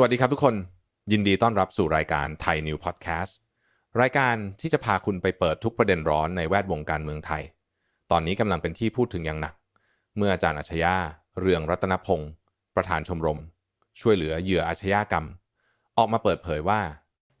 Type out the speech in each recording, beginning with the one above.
สวัสดีครับทุกคน ยินดีต้อนรับสู่รายการไทยนิวพอดแคสต์รายการที่จะพาคุณไปเปิดทุกประเด็นร้อนในแวดวงการเมืองไทย ตอนนี้กำลังเป็นที่พูดถึงอย่างหนัก เมื่ออาจารย์อัชยาเรืองรัตนพงศ์ประธานชมรม ช่วยเหลือเหยื่ออาชญากรรม ออกมาเปิดเผยว่า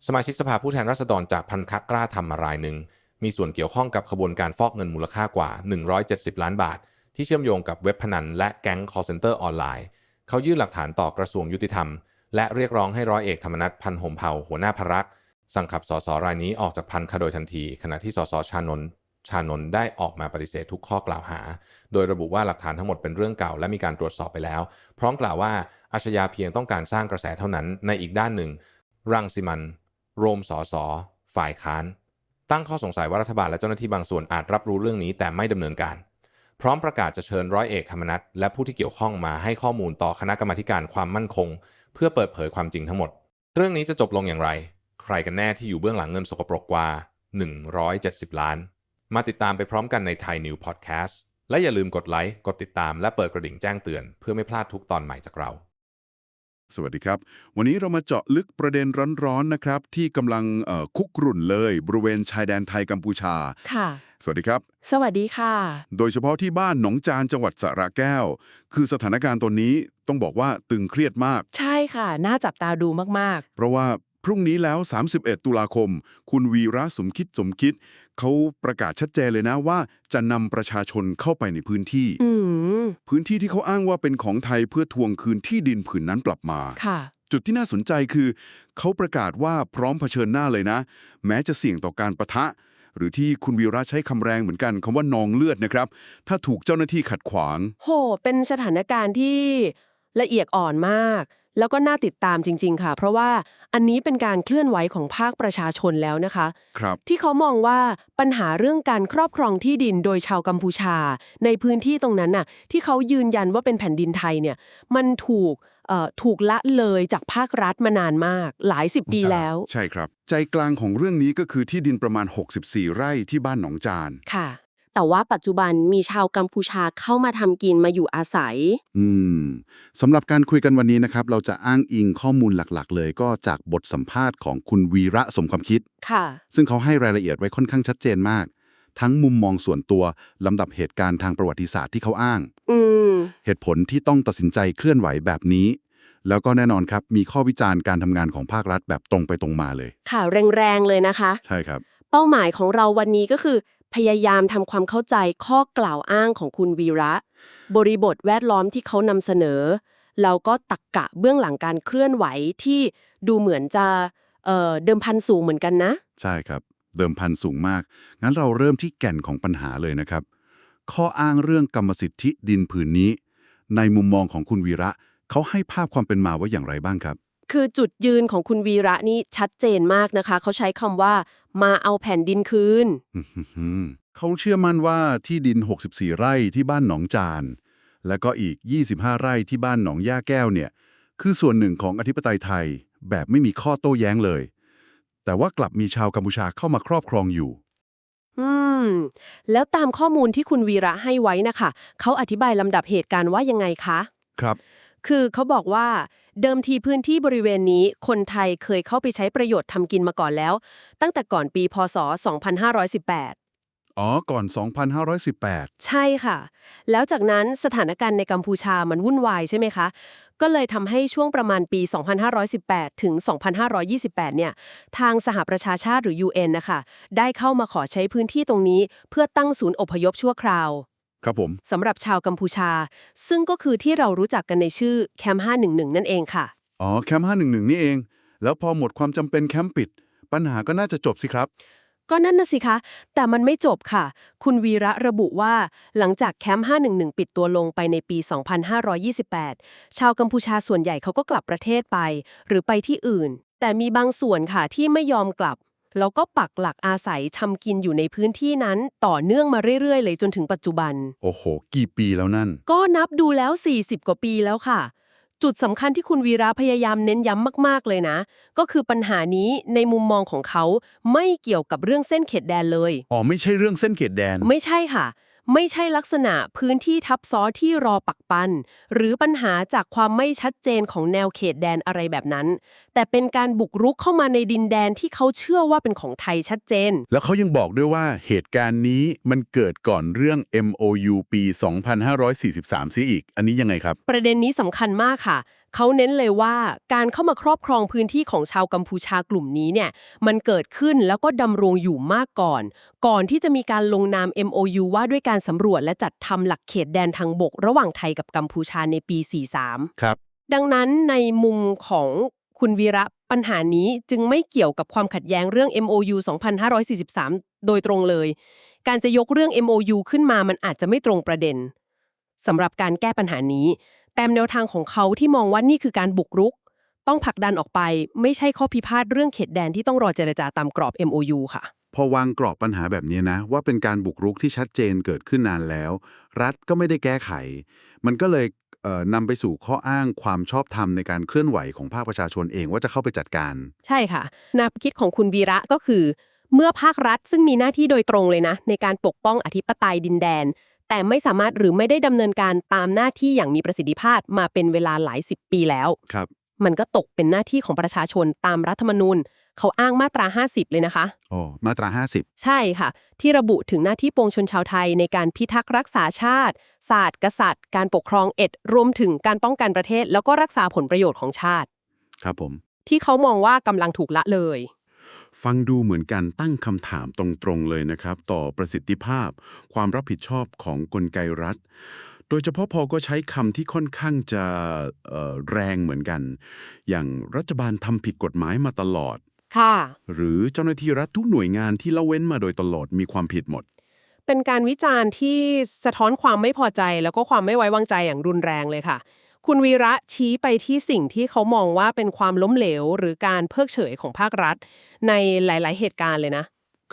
สมาชิกสภาผู้แทนราษฎรจากพันคักกล้าทำมารายหนึ่งมีส่วนเกี่ยวข้องกับขบวนการฟอกเงินมูลค่ากว่า 170 ล้านบาท ที่เชื่อมโยงกับเว็บพนันและแก๊ง call center ออนไลน์ เขายื่นหลักฐานต่อกระทรวงยุติธรรม และเรียกร้องให้ร้อยเอกธรรมนัฐพันหมเผ่าหัวหน้าพรรคสั่งขับสสรายนี้ออกจากพันคโดยทันที ขณะที่สสชานนท์ชานนท์ได้ออกมาปฏิเสธทุกข้อกล่าวหา โดยระบุว่าหลักฐานทั้งหมดเป็นเรื่องเก่าและมีการตรวจสอบไปแล้ว พร้อมกล่าวว่าอาชญาเพียงต้องการสร้างกระแสเท่านั้น ในอีกด้านหนึ่ง รังสิมัน โรมสอสอฝ่ายค้าน ตั้งข้อสงสัยว่ารัฐบาลและเจ้าหน้าที่บางส่วนอาจรับรู้เรื่องนี้แต่ไม่ดำเนินการ พร้อมประกาศจะเชิญร้อยเอกธรรมนัฐและผู้ที่เกี่ยวข้องมาให้ข้อมูลต่อคณะกรรมาการความมั่นคง พื่อเปิดเผยความจริงทั้งหมด เรื่องนี้จะจบลงอย่างไร ใครกันแน่ที่อยู่เบื้องหลังเงินสกปรกกว่า 170 ล้าน มาติดตามไปพร้อมกันในไทยนิวพอดแคสต์และอย่าลืมกดไลค์ กดติดตามและเปิดกระดิ่งแจ้งเตือน เพื่อไม่พลาดทุกตอนใหม่จากเรา สวัสดีครับ วันนี้เรามาเจาะลึกประเด็นร้อนๆนะครับ ที่กำลังเอ่อคุกรุ่นเลย บริเวณชายแดนไทยกัมพูชาค่ะ สวัสดีครับ สวัสดีค่ะ โดยเฉพาะที่บ้านหนองจานจังหวัดสระแก้ว คือสถานการณ์ตอนนี้ต้องบอกว่าตึงเครียดมาก ใช่ค่ะ น่าจับตาดูมากเพราะว่าพรุ่งนี้แล้ว 31 ตุลาคม คุณวีระสมคิดสมคิด เขาประกาศชัดเจนเลยนะว่าจะนำประชาชนเข้าไปในพื้นที่ๆอืมพื้นที่ที่เขาอ้างว่าเป็นของไทยเพื่อทวงคืนที่ดินผืนนั้นกลับมาค่ะจุดที่น่าสนใจคือ เขาประกาศว่าพร้อมเผชิญหน้าเลยนะ แม้จะเสี่ยงต่อการประทะ หรือที่คุณวีระใช้คำแรงเหมือนกันคำว่านองเลือดนะครับ ถ้าถูกเจ้าหน้าที่ขัดขวาง โห เป็นสถานการณ์ที่ละเอียดอ่อนมาก แล้วก็น่าติดตามจริง ๆ ค่ะ เพราะว่าอันนี้เป็นการเคลื่อนไหวของภาคประชาชนแล้วนะคะ ครับ ที่เขามองว่าปัญหาเรื่องการครอบครองที่ดินโดยชาวกัมพูชา ในพื้นที่ตรงนั้นน่ะที่เขายืนยันว่าเป็นแผ่นดินไทยเนี่ยมันถูกเอ่อถูกละเลยจากภาครัฐมานานมาก หลายสิบปีแล้ว ใช่ครับ ใจกลางของเรื่องนี้ก็คือที่ดินประมาณ 64 ไร่ที่บ้านหนองจาน ค่ะ แต่ว่าปัจจุบันมีชาวกัมพูชาเข้ามาทำกินมาอยู่อาศัย อืมสำหรับการคุยกันวันนี้นะครับ เราจะอ้างอิงข้อมูลหลักๆ เลยก็จากบทสัมภาษณ์ของคุณวีระสมความคิด ค่ะ ซึ่งเขาให้รายละเอียดไว้ค่อนข้างชัดเจนมาก ทั้งมุมมองส่วนตัว ลำดับเหตุการณ์ทางประวัติศาสตร์ที่เขาอ้าง อืม เหตุผลที่ต้องตัดสินใจเคลื่อนไหวแบบนี้ แล้วก็แน่นอนครับ มีข้อวิจารณ์การทำงานของภาครัฐแบบตรงไปตรงมาเลย ค่ะ แรงๆเลยนะคะ ใช่ครับ เป้าหมายของเราวันนี้ก็คือ พยายามทำความเข้าใจข้อกล่าวอ้างของคุณวีระ บริบทแวดล้อมที่เขานำเสนอ แล้วก็ตักกะเบื้องหลังการเคลื่อนไหวที่ดูเหมือนจะเเดิมพันสูงเหมือนกันนะ ใช่ครับ เดิมพันสูงมาก งั้นเราเริ่มที่แก่นของปัญหาเลยนะครับ ข้ออ้างเรื่องกรรมสิทธิดินผืนนี้ ในมุมมองของคุณวีระเขาให้ภาพความเป็นมาว่าอย่างไรบ้างครับ คือจุดยืนของคุณวีระนี่ชัดเจนมากนะคะ เขาใช้คำว่า มาเอาแผ่นดินคืนอื้อหือเขาเชื่อมั่นว่าที่ดิน 64 ไร่ที่บ้านหนองจาน และก็อีก 25 ไร่ที่บ้านหนองย่าแก้วเนี่ย คือส่วนหนึ่งของอธิปไตยไทย แบบไม่มีข้อโต้แย้งเลย แต่ว่ากลับมีชาวกัมพูชาเข้ามาครอบครองอยู่ อืม แล้วตามข้อมูลที่คุณวีระให้ไว้นะคะ เขาอธิบายลำดับเหตุการณ์ว่ายังไงคะ ครับ คือเขาบอกว่า เดิมทีพื้นที่บริเวณนี้คนไทยเคยเข้าไปใช้ประโยชน์ทำกินมาก่อนแล้ว ตั้งแต่ก่อนปีพศ 2518 อ๋อ ก่อน 2518 ใช่ค่ะ แล้วจากนั้นสถานการณ์ในกัมพูชามันวุ่นวายใช่ไหมคะ ก็เลยทำให้ช่วงประมาณปี 2518 ถึง 2528 เนี่ย ทางสหประชาชาติหรือ UN นะคะ ได้เข้ามาขอใช้พื้นที่ตรงนี้เพื่อตั้งศูนย์อพยพชั่วคราว ครับผม สำหรับชาวกัมพูชา ซึ่งก็คือที่เรารู้จักกันในชื่อแคมป์511 นั่นเองค่ะ อ๋อ แคมป์511 นี่เอง แล้วพอหมดความจำเป็นแคมป์ปิด ปัญหาก็น่าจะจบสิครับ ก็นั่นน่ะสิคะ แต่มันไม่จบค่ะ คุณวีระระบุว่า หลังจากแคมป์ 511 ปิดตัวลงไปในปี 2528 ชาวกัมพูชาส่วนใหญ่เขาก็กลับประเทศไป หรือไปที่อื่น แต่มีบางส่วนค่ะที่ไม่ยอมกลับ แล้วก็ปักหลักอาศัยทำกินอยู่ในพื้นที่นั้นต่อเนื่องมาเรื่อยๆ เลยจนถึงปัจจุบัน โอ้โห กี่ปีแล้วนั่น ก็นับดูแล้ว 40 กว่าปีแล้วค่ะ จุดสำคัญที่คุณวีระพยายามเน้นย้ำมากๆเลยนะ ก็คือปัญหานี้ในมุมมองของเขาไม่เกี่ยวกับเรื่องเส้นเขตแดนเลย อ๋อ ไม่ใช่เรื่องเส้นเขตแดน ไม่ใช่ค่ะ ไม่ใช่ลักษณะพื้นที่ทับซ้อนที่รอปักปัน หรือปัญหาจากความไม่ชัดเจนของแนวเขตแดนอะไรแบบนั้น แต่เป็นการบุกรุกเข้ามาในดินแดนที่เขาเชื่อว่าเป็นของไทยชัดเจน แล้วเขายังบอกด้วยว่าเหตุการณ์นี้มันเกิดก่อนเรื่อง MOU ปี 2543ซิอีก อันนี้ยังไงครับ ประเด็นนี้สำคัญมากค่ะ เขาเน้นเลยว่าการเข้ามาครอบครองพื้นที่ของชาวกัมพูชากลุ่มนี้เนี่ยมันเกิดขึ้นแล้วก็ดำรงอยู่มากก่อน ก่อนที่จะมีการลงนาม MOU ว่าด้วยการสำรวจและจัดทำหลักเขตแดนทางบก ระหว่างไทยกับกัมพูชาในปี 43 ครับ ดังนั้นในมุมของคุณวีระปัญหานี้จึงไม่เกี่ยวกับความขัดแย้งเรื่อง MOU 2543 โดยตรงเลย การจะยกเรื่อง MOU ขึ้นมามันอาจจะไม่ตรงประเด็นสำหรับการแก้ปัญหานี้ แต่แนวทางของเขาที่มองว่านี่คือการบุกรุก ต้องผลักดันออกไป ไม่ใช่ข้อพิพาทเรื่องเขตแดนที่ต้องรอเจรจาตามกรอบ MOU ค่ะ พอวางกรอบปัญหาแบบนี้นะ ว่าเป็นการบุกรุกที่ชัดเจนเกิดขึ้นนานแล้ว รัฐก็ไม่ได้แก้ไข มันก็เลยเอ่อนำไปสู่ข้ออ้างความชอบธรรมในการเคลื่อนไหวของภาคประชาชนเองว่าจะเข้าไปจัดการ ใช่ค่ะแนวคิดของคุณวีระก็คือ เมื่อภาครัฐซึ่งมีหน้าที่โดยตรงเลยนะ ในการปกป้องอธิปไตยดินแดน แต่ไม่สามารถหรือไม่ได้ดำเนินการตามหน้าที่อย่างมีประสิทธิภาพมาเป็นเวลาหลายสิบปีแล้ว ครับ มันก็ตกเป็นหน้าที่ของประชาชนตามรัฐธรรมนูญ เขาอ้างมาตรา 50 เลยนะคะอ๋อมาตรา 50 ใช่ค่ะ ที่ระบุถึงหน้าที่ปวงชนชาวไทยในการพิทักษ์รักษาชาติ ศาสตร์กษัตริย์ การปกครองเอ็ด รวมถึงการป้องกันประเทศ แล้วก็รักษาผลประโยชน์ของชาติ ครับผม ที่เขามองว่ากำลังถูกละเลย ฟังดูเหมือนการตั้งคำถามตรงๆเลยนะครับ ต่อประสิทธิภาพ ความรับผิดชอบของกลไกรัฐ โดยเฉพาะพอก็ใช้คำที่ค่อนข้างจะเอ่อแรงเหมือนกัน อย่างรัฐบาลทำผิดกฎหมายมาตลอด ค่ะ หรือเจ้าหน้าที่รัฐทุกหน่วยงานที่ละเว้นมาโดยตลอดมีความผิดหมด เป็นการวิจารณ์ที่สะท้อนความไม่พอใจแล้วก็ความไม่ไว้วางใจอย่างรุนแรงเลยค่ะ คุณวีระชี้ไปที่สิ่งที่เขามองว่าเป็นความล้มเหลว หรือการเพิกเฉยของภาครัฐ ในหลาย ๆ เหตุการณ์เลยนะ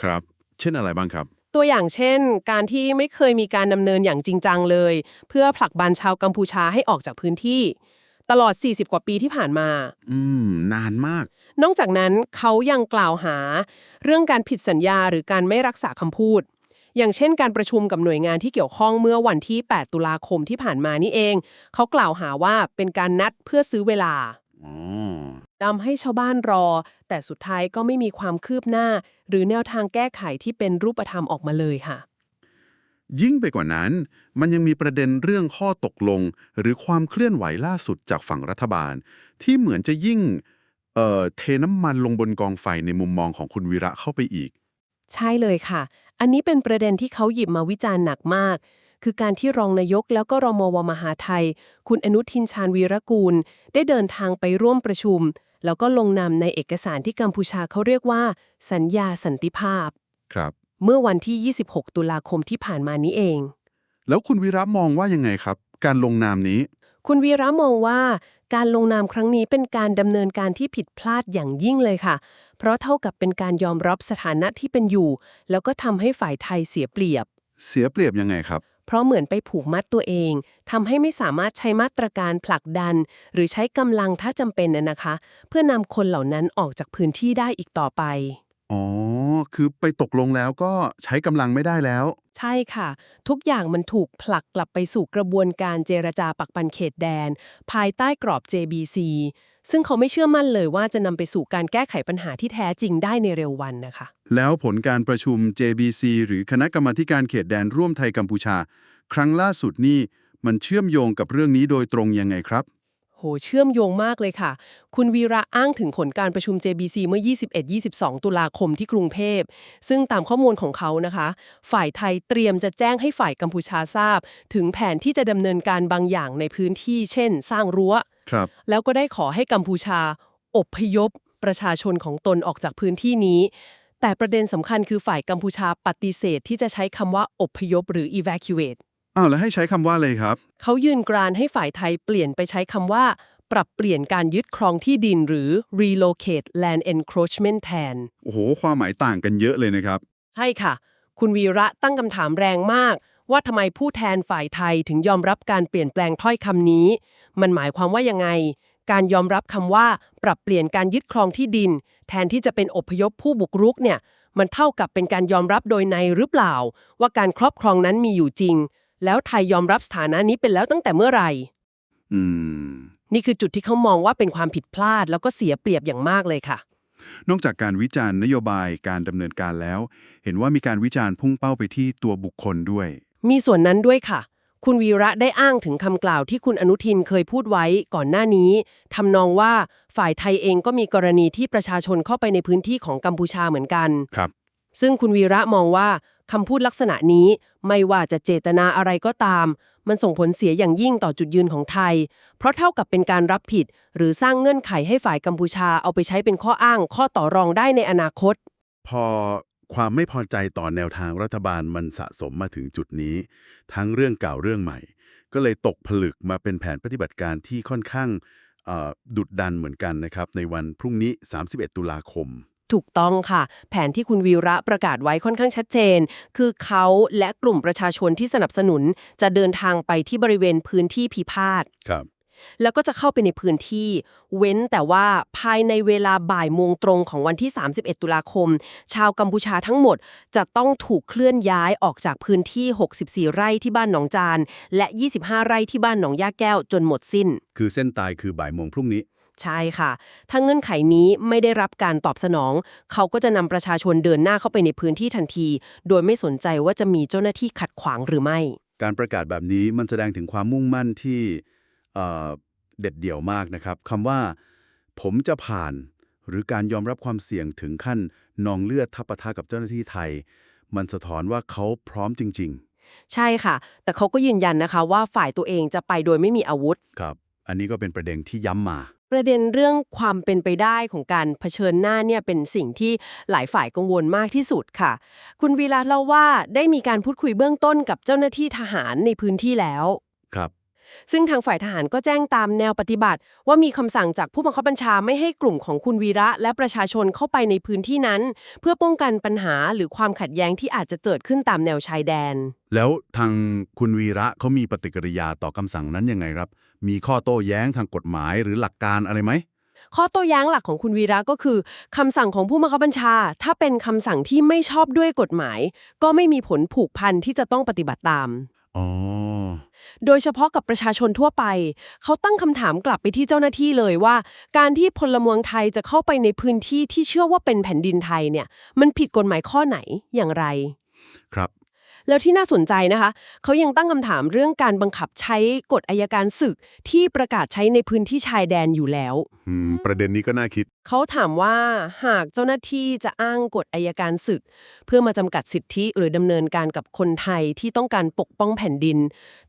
ครับ เช่นอะไรบ้างครับ ตัวอย่างเช่น การที่ไม่เคยมีการดำเนินอย่างจริงจังเลย เพื่อผลักดันชาวกัมพูชาให้ออกจากพื้นที่ ตลอด 40 กว่าปีที่ผ่านมา อืม นานมาก นอกจากนั้นเขายังกล่าวหา เรื่องการผิดสัญญาหรือการไม่รักษาคำพูด อย่างเช่นการประชุมกับหน่วยงานที่เกี่ยวข้องเมื่อวันที่ 8 ตุลาคมที่ผ่านมานี่เอง เขากล่าวหาว่าเป็นการนัดเพื่อซื้อเวลาอ๋อทำให้ชาวบ้านรอ แต่สุดท้ายก็ไม่มีความคืบหน้า หรือแนวทางแก้ไขที่เป็นรูปธรรมออกมาเลยค่ะ ยิ่งไปกว่านั้น มันยังมีประเด็นเรื่องข้อตกลง หรือความเคลื่อนไหวล่าสุดจากฝั่งรัฐบาล ที่เหมือนจะยิ่งเอ่อเทน้ำมันลงบนกองไฟในมุมมองของคุณวีระเข้าไปอีก ใช่เลยค่ะ อันนี้เป็นประเด็นที่เขาหยิบมาวิจารณ์หนักมาก คือการที่รองนายกแล้วก็รมวมหาไทย คุณอนุทินชาญวีรกูล ได้เดินทางไปร่วมประชุม แล้วก็ลงนามในเอกสารที่กัมพูชาเขาเรียกว่า สัญญาสันติภาพ ครับ เมื่อวันที่ 26 ตุลาคมที่ผ่านมานี้เอง แล้วคุณวีระมองว่ายังไงครับ การลงนามนี้ คุณวีระมองว่า การลงนามครั้งนี้เป็นการดำเนินการที่ผิดพลาดอย่างยิ่งเลยค่ะ เพราะเท่ากับเป็นการยอมรับสถานะที่เป็นอยู่ แล้วก็ทำให้ฝ่ายไทยเสียเปรียบ เสียเปรียบยังไงครับ เพราะเหมือนไปผูกมัดตัวเองทำให้ไม่สามารถใช้มาตรการผลักดัน หรือใช้กำลังถ้าจำเป็นนะนะคะ เพื่อนำคนเหล่านั้นออกจากพื้นที่ได้อีกต่อไป อ๋อ คือไปตกลงแล้วก็ใช้กำลังไม่ได้แล้ว ใช่ค่ะ ทุกอย่างมันถูกผลักกลับไปสู่กระบวนการเจรจาปักปันเขตแดน ภายใต้กรอบ JBC ซึ่งเขาไม่เชื่อมั่นเลยว่าจะนำไปสู่การแก้ไขปัญหาที่แท้จริงได้ในเร็ววันนะคะ แล้วผลการประชุม JBC หรือคณะกรรมาธิการเขตแดนร่วมไทยกัมพูชา ครั้งล่าสุดนี่มันเชื่อมโยงกับเรื่องนี้โดยตรงยังไงครับโห เชื่อมโยงมากเลยค่ะ คุณวีระอ้างถึงผลการประชุม JBC เมื่อ 21-22 ตุลาคมที่กรุงเทพ ซึ่งตามข้อมูลของเขานะคะ ฝ่ายไทยเตรียมจะแจ้งให้ฝ่ายกัมพูชาทราบ ถึงแผนที่จะดำเนินการบางอย่างในพื้นที่ เช่น สร้างรั้ว ครับ แล้วก็ได้ขอให้กัมพูชา อบพยพ ประชาชนของตนออกจากพื้นที่นี้ แต่ประเด็นสำคัญคือฝ่ายกัมพูชาปฏิเสธที่จะใช้คำว่าอบพยพหรือ evacuate อ้าวแล้วให้ใช้คำว่าอะไรครับ เขายืนกรานให้ฝ่ายไทยเปลี่ยนไปใช้คำว่า ปรับเปลี่ยนการยึดครองที่ดินหรือ relocate land encroachment แทน โอ้โห ความหมายต่างกันเยอะเลยนะครับ ใช่ค่ะ คุณวีระตั้งคำถามแรงมาก ว่าทำไมผู้แทนฝ่ายไทยถึงยอมรับการเปลี่ยนแปลงถ้อยคำนี้ มันหมายความว่ายังไง การยอมรับคำว่า ปรับเปลี่ยนการยึดครองที่ดิน แทนที่จะเป็นอพยพผู้บุกรุกเนี่ย มันเท่ากับเป็นการยอมรับโดยในหรือเปล่า ว่าการครอบครองนั้นมีอยู่จริง แล้วไทยยอมรับสถานะนี้เป็นแล้วตั้งแต่เมื่อไหร่ อืม นี่คือจุดที่เขามองว่าเป็นความผิดพลาดแล้วก็เสียเปรียบอย่างมากเลยค่ะ นอกจากการวิจารณ์นโยบายการดำเนินการแล้ว เห็นว่ามีการวิจารณ์พุ่งเป้าไปที่ตัวบุคคลด้วย มีส่วนนั้นด้วยค่ะ คุณวีระได้อ้างถึงคำกล่าวที่คุณอนุทินเคยพูดไว้ก่อนหน้านี้ทำนองว่าฝ่ายไทยเองก็มีกรณีที่ประชาชนเข้าไปในพื้นที่ของกัมพูชาเหมือนกัน ครับ ซึ่งคุณวีระมองว่าคำพูดลักษณะนี้ไม่ว่าจะเจตนาอะไรก็ตาม มันส่งผลเสียอย่างยิ่งต่อจุดยืนของไทย เพราะเท่ากับเป็นการรับผิด หรือสร้างเงื่อนไขให้ฝ่ายกัมพูชาเอาไปใช้เป็นข้ออ้าง ข้อต่อรองได้ในอนาคต พอความไม่พอใจต่อแนวทางรัฐบาลมันสะสมมาถึงจุดนี้ ทั้งเรื่องเก่าเรื่องใหม่ ก็เลยตกผลึกมาเป็นแผนปฏิบัติการที่ค่อนข้างดุดดันเหมือนกันนะครับในวันพรุ่งนี้ 31 ตุลาคม ถูกต้องค่ะ แผนที่คุณวีระประกาศไว้ค่อนข้างชัดเจน คือเขาและกลุ่มประชาชนที่สนับสนุน จะเดินทางไปที่บริเวณพื้นที่พิพาทครับ แล้วก็จะเข้าไปในพื้นที่ เว้นแต่ว่าภายในเวลาบ่ายโมงตรงของวันที่ 31 ตุลาคม ชาวกัมพูชาทั้งหมดจะต้องถูกเคลื่อนย้ายออกจากพื้นที่ 64 ไร่ที่บ้านหนองจาน และ 25 ไร่ที่บ้านหนองย่าแก้วจนหมดสิ้น คือเส้นตายคือบ่ายโมงพรุ่งนี้ ใช่ค่ะ ถ้าเงื่อนไขนี้ไม่ได้รับการตอบสนอง เขาก็จะนำประชาชนเดินหน้าเข้าไปในพื้นที่ทันที โดยไม่สนใจว่าจะมีเจ้าหน้าที่ขัดขวางหรือไม่ การประกาศแบบนี้มันแสดงถึงความมุ่งมั่นที่เอ่อเด็ดเดี่ยวมากนะครับคำว่า ผมจะผ่าน หรือการยอมรับความเสี่ยงถึงขั้นนองเลือดทับปะทะกับเจ้าหน้าที่ไทย มันสะท้อนว่าเขาพร้อมจริงใช่ค่ะ แต่เขาก็ยืนยันนะคะว่าฝ่ายตัวเองจะไปโดยไม่มีอาวุธๆครับ อันนี้ก็เป็นประเด็นที่ย้ำมา ประเด็นเรื่องความเป็นไปได้ของการเผชิญหน้าเนี่ยเป็นสิ่งที่หลายฝ่ายกังวลมากที่สุดค่ะ คุณวีระเล่าว่าได้มีการพูดคุยเบื้องต้นกับเจ้าหน้าที่ทหารในพื้นที่แล้ว ครับ ซึ่งทางฝ่ายทหารก็แจ้งตามแนวปฏิบัติ ว่ามีคำสั่งจากผู้บังคับบัญชาไม่ให้กลุ่มของคุณวีระและประชาชนเข้าไปในพื้นที่นั้น เพื่อป้องกันปัญหาหรือความขัดแย้งที่อาจจะเกิดขึ้นตามแนวชายแดน แล้วทางคุณวีระเขามีปฏิกิริยาต่อคำสั่งนั้นยังไงครับ มีข้อโต้แย้งทางกฎหมายหรือหลักการอะไรไหมข้อโต้แย้งหลักของคุณวีระก็คือคำสั่งของผู้บังคับบัญชา ถ้าเป็นคำสั่งที่ไม่ชอบด้วยกฎหมาย ก็ไม่มีผลผูกพันที่จะต้องปฏิบัติตาม อ๋อ โดยเฉพาะกับประชาชนทั่วไป เขาตั้งคำถามกลับไปที่เจ้าหน้าที่เลยว่า การที่พลเมืองไทยจะเข้าไปในพื้นที่ที่เชื่อว่าเป็นแผ่นดินไทยเนี่ย มันผิดกฎหมายข้อไหนอย่างไร ครับ แล้วที่น่าสนใจนะคะเขายังตั้งคำถามเรื่องการบังคับใช้กฎอายการศึกที่ประกาศใช้ในพื้นที่ชายแดนอยู่แล้วอืมประเด็นนี้ก็น่าคิด เขาถามว่าหากเจ้าหน้าที่จะอ้างกฎอายการศึก เพื่อมาจำกัดสิทธิหรือดำเนินการกับคนไทยที่ต้องการปกป้องแผ่นดิน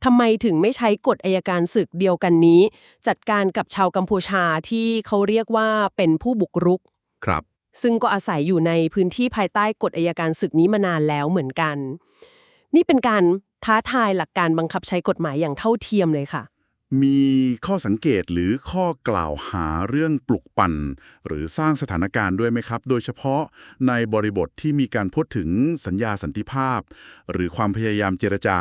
ทำไมถึงไม่ใช้กฎอายการศึกเดียวกันนี้ จัดการกับชาวกัมพูชาที่เขาเรียกว่าเป็นผู้บุกรุกครับซึ่งก็อาศัยอยู่ในพื้นที่ภายใต้กฎอายการศึกนี้มานานแล้วเหมือนกัน นี่เป็นการท้าทายหลักการบังคับใช้กฎหมายอย่างเท่าเทียมเลยค่ะ มีข้อสังเกตหรือข้อกล่าวหาเรื่องปลุกปั่น หรือสร้างสถานการณ์ด้วยไหมครับ โดยเฉพาะในบริบทที่มีการพูดถึงสัญญาสันติภาพ หรือความพยายามเจรจา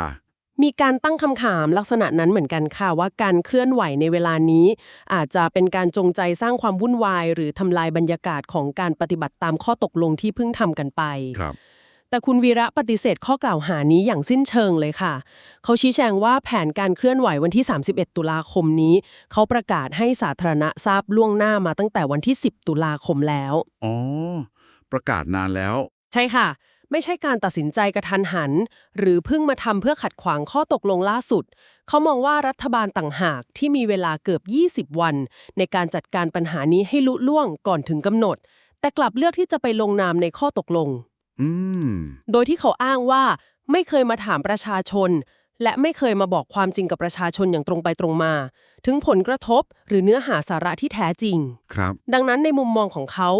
มีการตั้งคำถามลักษณะนั้นเหมือนกันค่ะ ว่าการเคลื่อนไหวในเวลานี้ อาจจะเป็นการจงใจสร้างความวุ่นวาย หรือทำลายบรรยากาศของการปฏิบัติตามข้อตกลงที่เพิ่งทำกันไปครับ แต่คุณวีระปฏิเสธข้อกล่าวหานี้อย่างสิ้นเชิงเลยค่ะ เขาชี้แจงว่าแผนการเคลื่อนไหววันที่ 31 ตุลาคมนี้ เขาประกาศให้สาธารณะทราบล่วงหน้ามาตั้งแต่วันที่ 10 ตุลาคมแล้ว อ๋อ ประกาศนานแล้ว ใช่ค่ะ ไม่ใช่การตัดสินใจกระทันหัน หรือเพิ่งมาทำเพื่อขัดขวางข้อตกลงล่าสุด เขามองว่ารัฐบาลต่างหากที่มีเวลาเกือบ 20 วัน ในการจัดการปัญหานี้ให้ลุล่วงก่อนถึงกำหนด แต่กลับเลือกที่จะไปลงนามในข้อตกลง อืม โดยที่เขาอ้างว่าไม่เคยมาถามประชาชน และไม่เคยมาบอกความจริงกับประชาชนอย่างตรงไปตรงมา ถึงผลกระทบหรือเนื้อหาสาระที่แท้จริง ครับ ดังนั้นในมุมมองของเขา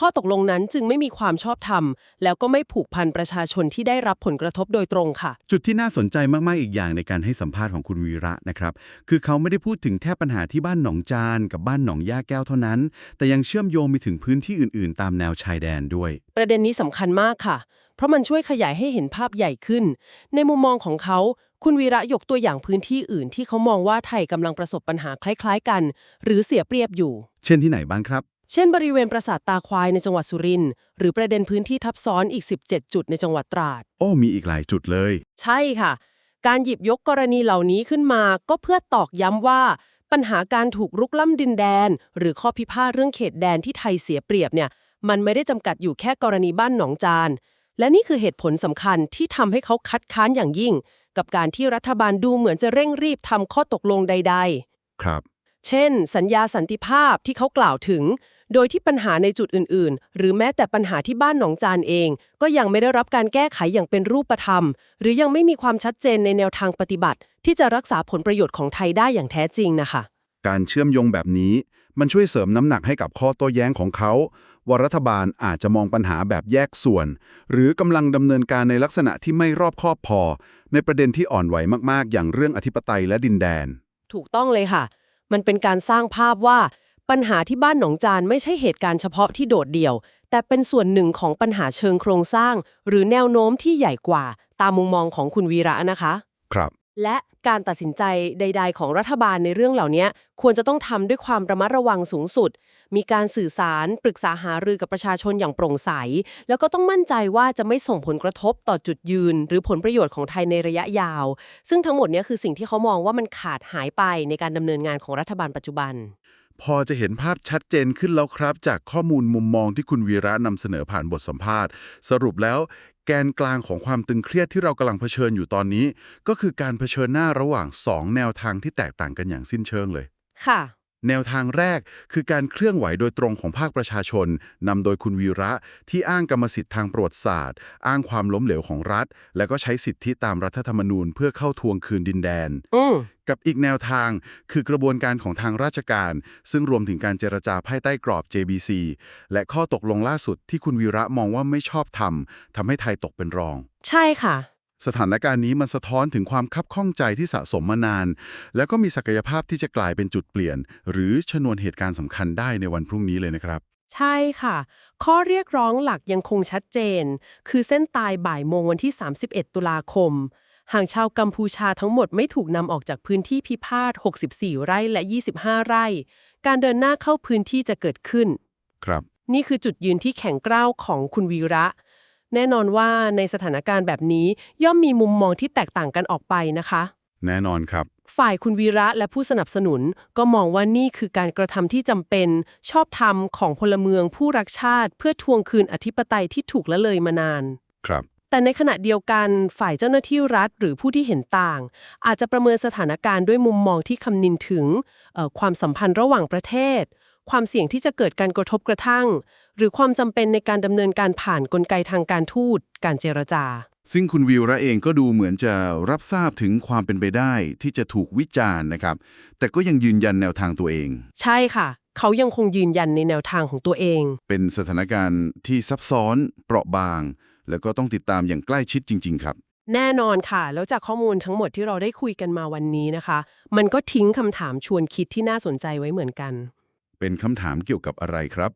ข้อตกลงนั้นจึงไม่มีความชอบธรรม แล้วก็ไม่ผูกพันประชาชนที่ได้รับผลกระทบโดยตรงค่ะ จุดที่น่าสนใจมาก ๆ อีกอย่างในการให้สัมภาษณ์ของคุณวีระนะครับ คือเขาไม่ได้พูดถึงแค่ปัญหาที่บ้านหนองจาน กับบ้านหนองย่าแก้วเท่านั้น แต่ยังเชื่อมโยงไปถึงพื้นที่อื่น ๆ ตามแนวชายแดนด้วย ประเด็นนี้สำคัญมากค่ะ เพราะมันช่วยขยายให้เห็นภาพใหญ่ขึ้น ในมุมมองของเขาคุณวีระยกตัวอย่างพื้นที่อื่นที่เขามองว่าไทยกำลังประสบปัญหาคล้ายๆกัน หรือเสียเปรียบอยู่ เช่นที่ไหนบ้างครับ เช่นบริเวณปราสาทตาควายในจังหวัดสุรินทร์หรือประเด็นพื้นที่ทับซ้อนอีก 17 จุดในจังหวัดตราด โอ้มีอีกหลายจุดเลย ใช่ค่ะ การหยิบยกกรณีเหล่านี้ขึ้นมา ก็เพื่อตอกย้ำว่า ปัญหาการถูกรุกล้ำดินแดน หรือข้อพิพาทเรื่องเขตแดนที่ไทยเสียเปรียบเนี่ยมันไม่ได้จำกัดอยู่แค่กรณีบ้านหนองจาน และนี่คือเหตุผลสำคัญที่ทำให้เขาคัดค้านอย่างยิ่ง กับการที่รัฐบาลดูเหมือนจะเร่งรีบทำข้อตกลงใด ๆ ครับ เช่น สัญญาสันติภาพที่เขากล่าวถึง โดยที่ปัญหาในจุดอื่นๆ หรือแม้แต่ปัญหาที่บ้านหนองจานเอง ก็ยังไม่ได้รับการแก้ไขอย่างเป็นรูปธรรม หรือยังไม่มีความชัดเจนในแนวทางปฏิบัติ ที่จะรักษาผลประโยชน์ของไทยได้อย่างแท้จริงนะคะ การเชื่อมโยงแบบนี้มันช่วยเสริมน้ำหนักให้กับข้อโต้แย้งของเขา ว่ารัฐบาลอาจจะมองปัญหาแบบแยกส่วน หรือกำลังดำเนินการในลักษณะที่ไม่รอบคอบพอ ในประเด็นที่อ่อนไหวมากๆ อย่างเรื่องอธิปไตยและดินแดน ถูกต้องเลยค่ะ มันเป็นการสร้างภาพว่าปัญหาที่บ้านหนองจานไม่ใช่เหตุการณ์เฉพาะที่โดดเดี่ยว แต่เป็นส่วนหนึ่งของปัญหาเชิงโครงสร้าง หรือแนวโน้มที่ใหญ่กว่า ตามมุมมองของคุณวีระนะคะ ครับ และการตัดสินใจใด ๆ ของรัฐบาลในเรื่องเหล่านี้ควรจะต้องทำด้วยความระมัดระวังสูงสุด มีการสื่อสารปรึกษาหารือกับประชาชนอย่างโปร่งใส แล้วก็ต้องมั่นใจว่าจะไม่ส่งผลกระทบต่อจุดยืน หรือผลประโยชน์ของไทยในระยะยาว ซึ่งทั้งหมดนี้คือสิ่งที่เขามองว่ามันขาดหายไปในการดำเนินงานของรัฐบาลปัจจุบัน พอจะเห็นภาพชัดเจนขึ้นแล้วครับ จากข้อมูลมุมมองที่คุณวีระนำเสนอผ่านบทสัมภาษณ์ สรุปแล้ว แกนกลางของความตึงเครียดที่เรากำลังเผชิญอยู่ตอนนี้ ก็คือการเผชิญหน้าระหว่าง 2 แนวทางที่แตกต่างกันอย่างสิ้นเชิงเลย ค่ะ แนวทางแรกคือการเคลื่อนไหวโดยตรงของภาคประชาชนนำโดยคุณวีระที่อ้างกรรมสิทธิ์ทางประวัติศาสตร์ อ้างความล้มเหลวของรัฐ และก็ใช้สิทธิตามรัฐธรรมนูญเพื่อเข้าทวงคืนดินแดนอืมกับอีกแนวทางคือกระบวนการของทางราชการ ซึ่งรวมถึงการเจรจาภายใต้กรอบ JBC และข้อตกลงล่าสุดที่คุณวีระมองว่าไม่ชอบทำทำให้ไทยตกเป็นรอง ใช่ค่ะ สถานการณ์นี้มันสะท้อนถึงความคับข้องใจที่สะสมมานาน แล้วก็มีศักยภาพที่จะกลายเป็นจุดเปลี่ยน หรือชนวนเหตุการณ์สำคัญได้ในวันพรุ่งนี้เลยนะครับ ใช่ค่ะ ข้อเรียกร้องหลักยังคงชัดเจน คือเส้นตายบ่ายโมงวันที่ 31 ตุลาคมหากชาวกัมพูชาทั้งหมดไม่ถูกนำออกจากพื้นที่พิพาท 64 ไร่และ 25 ไร่ การเดินหน้าเข้าพื้นที่จะเกิดขึ้น ครับ นี่คือจุดยืนที่แข็งกร้าวของคุณวีระ แน่นอนว่าในสถานการณ์แบบนี้ย่อมมีมุมมองที่แตกต่างกันออกไปนะคะ แน่นอนครับ ฝ่ายคุณวีระและผู้สนับสนุน ก็มองว่านี่คือการกระทำที่จำเป็น ชอบธรรมของพลเมืองผู้รักชาติ เพื่อทวงคืนอธิปไตยที่ถูกละเลยมานาน ครับแต่ในขณะเดียวกันฝ่ายเจ้าหน้าที่รัฐหรือผู้ที่เห็นต่าง อาจจะประเมินสถานการณ์ด้วยมุมมองที่คำนึงถึงเอ่อความสัมพันธ์ระหว่างประเทศ ความเสี่ยงที่จะเกิดการกระทบกระทั่ง หรือความจำเป็นในการดำเนินการผ่านกลไกทางการทูต การเจรจา ซึ่งคุณวิวระเองก็ดูเหมือนจะรับทราบถึงความเป็นไปได้ที่จะถูกวิจารณ์นะครับ แต่ก็ยังยืนยันแนวทางตัวเอง ใช่ค่ะ เขายังคงยืนยันในแนวทางของตัวเอง เป็นสถานการณ์ที่ซับซ้อน เปราะบาง แล้วก็ต้องติดตามอย่างใกล้ชิดจริง ๆ ครับ แน่นอนค่ะ แล้วจากข้อมูลทั้งหมดที่เราได้คุยกันมาวันนี้นะคะ มันก็ทิ้งคำถามชวนคิดที่น่าสนใจไว้เหมือนกัน เป็นคำถามเกี่ยวกับอะไรครับ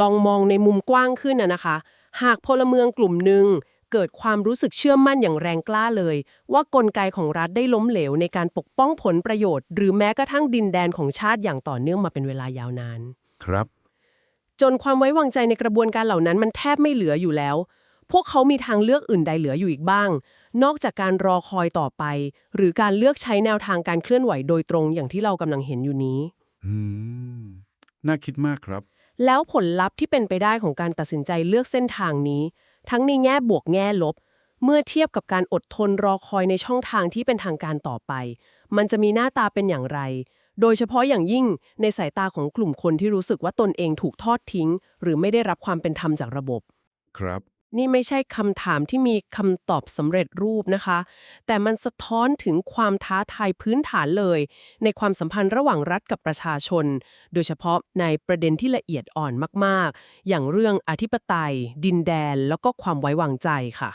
ลองมองในมุมกว้างขึ้นนะนะคะ หากพลเมืองกลุ่มหนึ่งเกิดความรู้สึกเชื่อมั่นอย่างแรงกล้าเลย ว่ากลไกของรัฐได้ล้มเหลวในการปกป้องผลประโยชน์ หรือแม้กระทั่งดินแดนของชาติอย่างต่อเนื่องมาเป็นเวลายาวนาน ครับ จนความไว้วางใจในกระบวนการเหล่านั้นมันแทบไม่เหลืออยู่แล้ว พวกเขามีทางเลือกอื่นใดเหลืออยู่อีกบ้าง นอกจากการรอคอยต่อไป หรือการเลือกใช้แนวทางการเคลื่อนไหวโดยตรงอย่างที่เรากำลังเห็นอยู่นี้ อืม น่าคิดมากครับ แล้วผลลัพธ์ที่เป็นไปได้ของการตัดสินใจเลือกเส้นทางนี้ ทั้งในแง่บวกแง่ลบ เมื่อเทียบกับการอดทนรอคอยในช่องทางที่เป็นทางการต่อไป มันจะมีหน้าตาเป็นอย่างไร โดยเฉพาะอย่างยิ่งในสายตาของกลุ่มคนที่รู้สึกว่าตนเองถูกทอดทิ้ง หรือไม่ได้รับความเป็นธรรมจากระบบ ครับ นี่ไม่ใช่คำถามที่มีคำตอบสำเร็จรูปนะคะ แต่มันสะท้อนถึงความท้าทายพื้นฐานเลย ในความสัมพันธ์ระหว่างรัฐกับประชาชน โดยเฉพาะในประเด็นที่ละเอียดอ่อนมาก ๆ อย่างเรื่องอธิปไตย ดินแดน แล้วก็ความไว้วางใจค่ะ